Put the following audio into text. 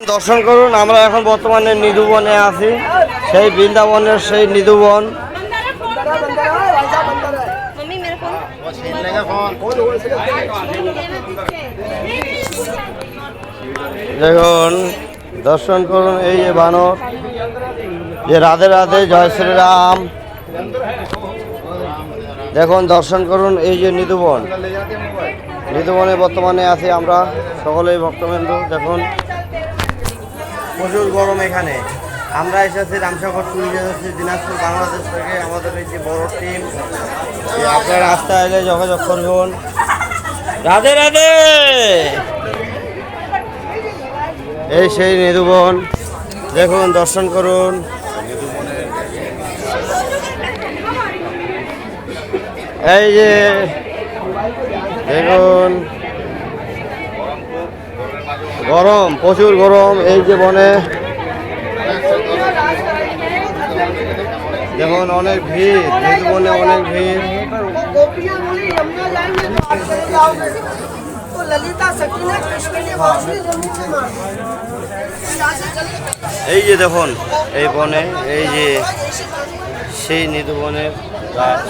দর্শন করুন, আমরা এখন বর্তমানে নিধুবনে আছি। সেই বৃন্দাবনের সেই নিধুবন। দেখুন, দর্শন করুন এই যে বানর, যে রাধে রাধে, জয় শ্রীরাম। দেখুন, দর্শন করুন এই যে নিধুবন। নিধুবনে বর্তমানে আছি আমরা, সকলেই ভক্তবৃন্দ, দেখুন। প্রচুর গরম এখানে। আমরা এসেছি রামসাগর টুরিজে এসেছি দিনাজপুর, বাংলাদেশ থেকে আমাদের এই যে বড় টিম আপনার রাস্তা এলে যোগাযোগ করবেন। রাধে রাধে! এই সেই নিধুবন দেখুন, দর্শন করুন। এই যে, দেখুন। গরম, প্রচুর গরম, এই যে বনে। যেমন অনেক ভিড় নিজ বনে অনেক ভিড়। এই যে দেখুন, এই বনে, এই যে সেই নিধু বনের গাছ।